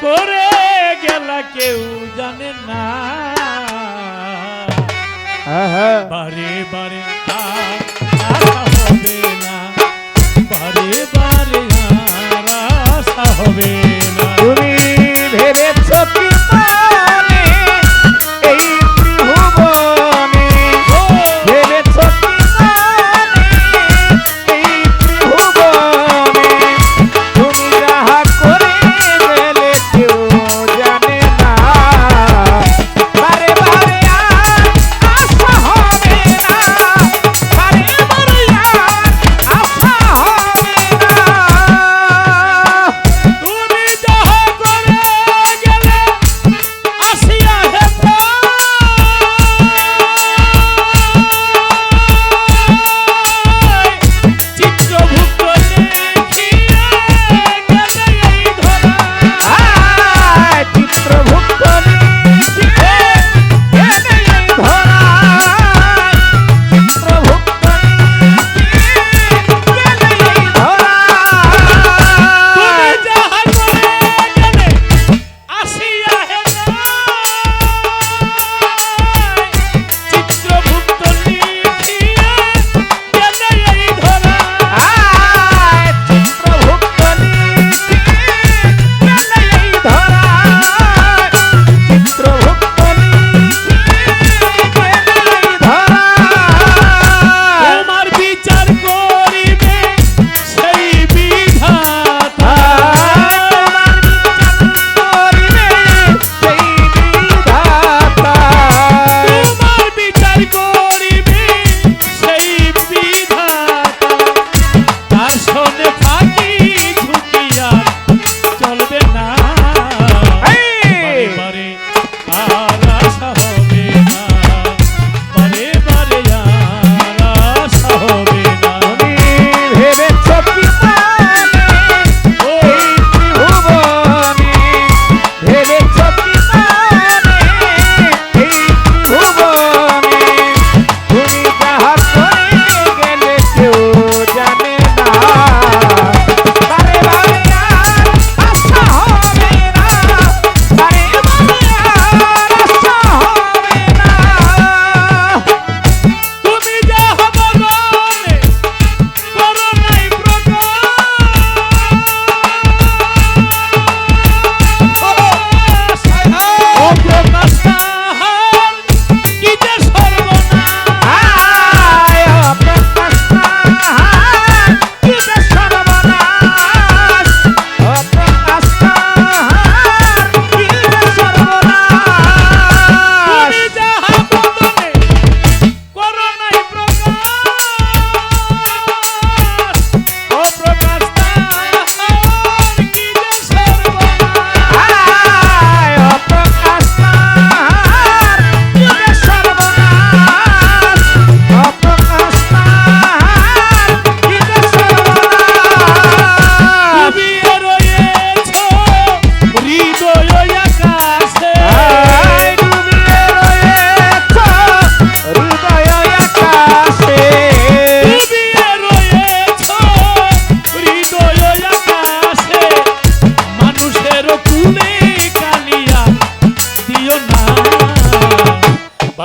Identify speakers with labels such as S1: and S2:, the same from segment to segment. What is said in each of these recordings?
S1: করে গেল কেউ জানে না।
S2: হ্যাঁ,
S1: হ্যাঁ। বারে বারে হবে না।
S2: বারে বারে হবে না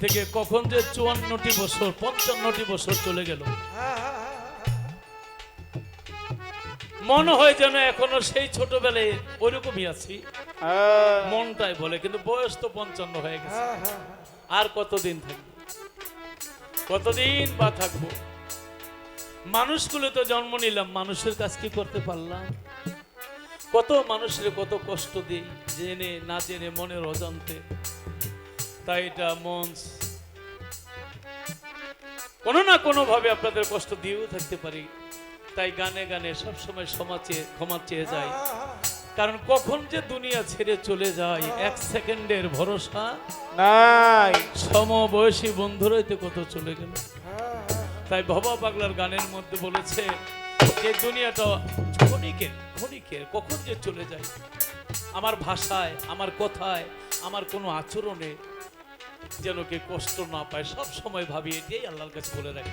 S1: থেকে কখন যে চুয়ান্নটি বছর পঞ্চান্নটি বছর চলে গেল। মনে হয় যেন এখনও সেই ছোটবেলায় ওইরকমই আছি।
S2: হ্যাঁ।
S1: মনটাই বলে কিন্তু বয়স তো পঞ্চান্ন হয়ে গেছে। আর কতদিন থাকব? কতদিন বা থাকব? মানুষগুলো তো জন্ম নিলাম মানুষের কাজ কি করতে পারলাম? কত মানুষের কত কষ্ট দিই জেনে না জেনে মনের অজান্তে। তাই এটা মঞ্চ কোনো না কোনো ভাবে আপনাদের কষ্ট দিয়েও থাকতে পারি। তাই গানে গানে সবসময় ক্ষমা চেয়ে ক্ষমা চেয়ে যায় কারণ কখন যে দুনিয়া ছেড়ে চলে যায় এক সেকেন্ডের ভরসা
S2: নাই।
S1: সমবয়সী বন্ধুরাই তো কত চলে গেল। তাই ভবা পাগলার গানের মধ্যে বলেছে যে দুনিয়াটা ক্ষণিকের ক্ষণিকের কখন যে চলে যায়। আমার ভাষায় আমার কথায় আমার কোনো আচরণে যেন কে কষ্ট না পায় সব সময় ভাবি এটাই আল্লাহর কাছে বলে রাখি।